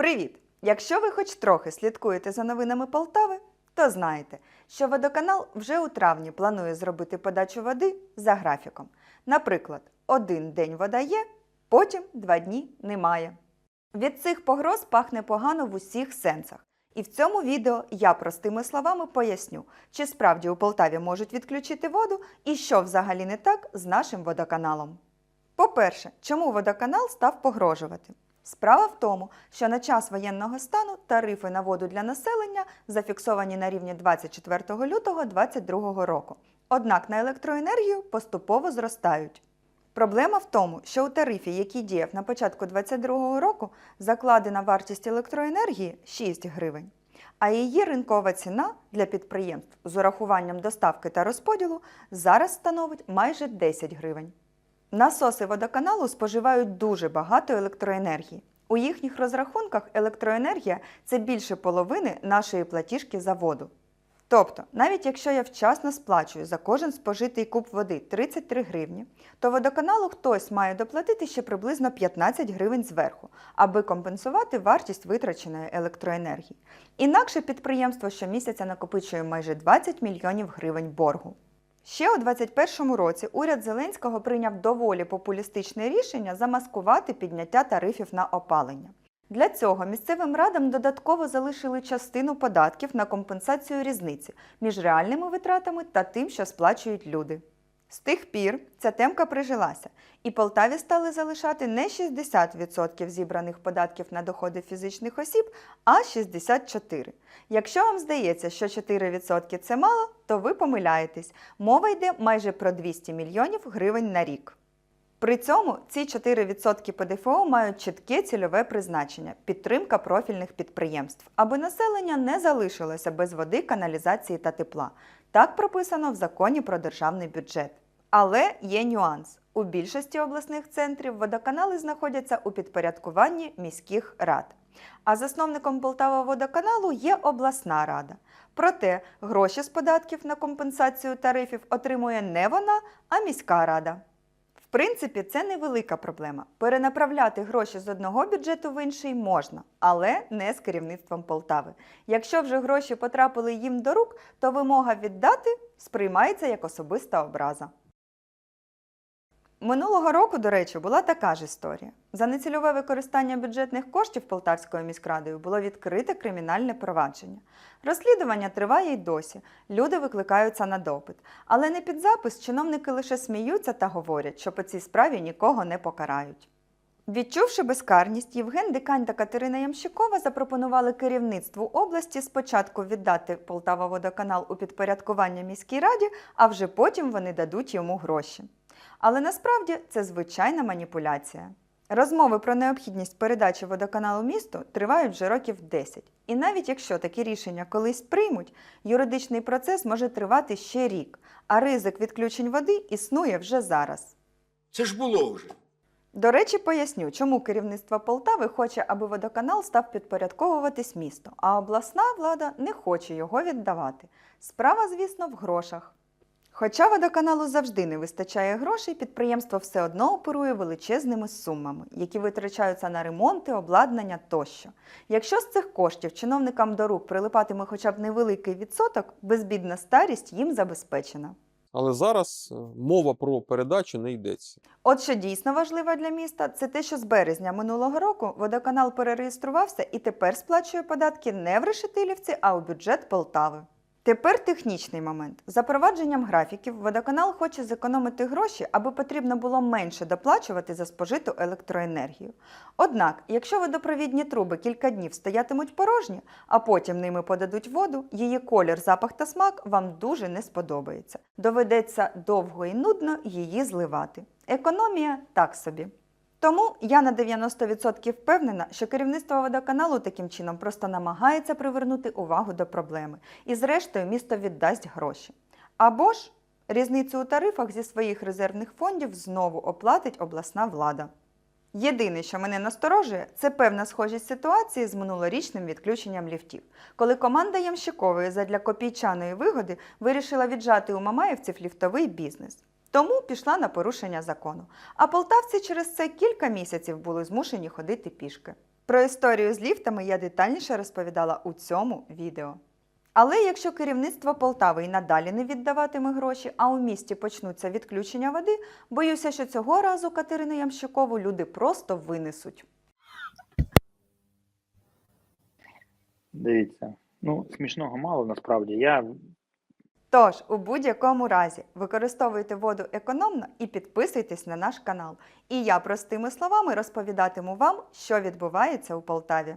Привіт! Якщо ви хоч трохи слідкуєте за новинами Полтави, то знаєте, що водоканал вже у травні планує зробити подачу води за графіком. Наприклад, один день вода є, потім два дні немає. Від цих погроз пахне погано в усіх сенсах. І в цьому відео я простими словами поясню, чи справді у Полтаві можуть відключити воду і що взагалі не так з нашим водоканалом. По-перше, чому водоканал став погрожувати? Справа в тому, що на час воєнного стану тарифи на воду для населення зафіксовані на рівні 24 лютого 2022 року. Однак на електроенергію поступово зростають. Проблема в тому, що у тарифі, який діяв на початку 2022 року, закладена вартість електроенергії 6 гривень, а її ринкова ціна для підприємств з урахуванням доставки та розподілу зараз становить майже 10 гривень. Насоси водоканалу споживають дуже багато електроенергії. У їхніх розрахунках електроенергія це більше половини нашої платіжки за воду. Тобто, навіть якщо я вчасно сплачую за кожен спожитий куб води 33 гривні, то водоканалу хтось має доплатити ще приблизно 15 гривень зверху, аби компенсувати вартість витраченої електроенергії. Інакше підприємство щомісяця накопичує майже 20 мільйонів гривень боргу. Ще у 2021 році уряд Зеленського прийняв доволі популістичне рішення замаскувати підняття тарифів на опалення. Для цього місцевим радам додатково залишили частину податків на компенсацію різниці між реальними витратами та тим, що сплачують люди. З тих пір ця темка прижилася, і Полтаві стали залишати не 60% зібраних податків на доходи фізичних осіб, а 64%. Якщо вам здається, що 4% це мало, то ви помиляєтесь. Мова йде майже про 200 мільйонів гривень на рік. При цьому ці 4% ПДФО мають чітке цільове призначення підтримка профільних підприємств, аби населення не залишилося без води, каналізації та тепла. Так прописано в законі про державний бюджет. Але є нюанс. У більшості обласних центрів водоканали знаходяться у підпорядкуванні міських рад. А засновником Полтава водоканалу є обласна рада. Проте гроші з податків на компенсацію тарифів отримує не вона, а міська рада. В принципі, це невелика проблема. Перенаправляти гроші з одного бюджету в інший можна, але не з керівництвом Полтави. Якщо вже гроші потрапили їм до рук, то вимога віддати сприймається як особиста образа. Минулого року, до речі, була така ж історія. За нецільове використання бюджетних коштів Полтавською міськрадою було відкрите кримінальне провадження. Розслідування триває й досі. Люди викликаються на допит. Але не під запис чиновники лише сміються та говорять, що по цій справі нікого не покарають. Відчувши безкарність, Євген Дикань та Катерина Ямщикова запропонували керівництву області спочатку віддати Полтава водоканал у підпорядкування міській раді, а вже потім вони дадуть йому гроші. Але насправді це звичайна маніпуляція. Розмови про необхідність передачі водоканалу місту тривають вже років 10. І навіть якщо такі рішення колись приймуть, юридичний процес може тривати ще рік, а ризик відключень води існує вже зараз. Це ж було вже. До речі, поясню, чому керівництво Полтави хоче, аби водоканал став підпорядковуватись місту, а обласна влада не хоче його віддавати. Справа, звісно, в грошах. Хоча водоканалу завжди не вистачає грошей, підприємство все одно оперує величезними сумами, які витрачаються на ремонти, обладнання тощо. Якщо з цих коштів чиновникам до рук прилипатиме хоча б невеликий відсоток, безбідна старість їм забезпечена. Але зараз е, мова про передачу не йдеться. От що дійсно важливо для міста, це те, що з березня минулого року водоканал перереєструвався і тепер сплачує податки не в Решетилівці, а у бюджет Полтави. Тепер технічний момент. Запровадженням графіків водоканал хоче зекономити гроші, аби потрібно було менше доплачувати за спожиту електроенергію. Однак, якщо водопровідні труби кілька днів стоятимуть порожні, а потім ними подадуть воду, її колір, запах та смак вам дуже не сподобається. Доведеться довго і нудно її зливати. Економія так собі. Тому я на 90% впевнена, що керівництво водоканалу таким чином просто намагається привернути увагу до проблеми, і зрештою місто віддасть гроші. Або ж різницю у тарифах зі своїх резервних фондів знову оплатить обласна влада. Єдине, що мене насторожує, це певна схожість ситуації з минулорічним відключенням ліфтів, коли команда Ямщикової задля копійчаної вигоди вирішила віджати у Мамаївців ліфтовий бізнес. Тому пішла на порушення закону. А полтавці через це кілька місяців були змушені ходити пішки. Про історію з ліфтами я детальніше розповідала у цьому відео. Але якщо керівництво Полтави і надалі не віддаватиме гроші, а у місті почнуться відключення води, боюся, що цього разу Катерину Ямщикову люди просто винесуть. Дивіться, ну смішного мало насправді. Я Тож, у будь-якому разі, використовуйте воду економно і підписуйтесь на наш канал. І я простими словами розповідатиму вам, що відбувається у Полтаві.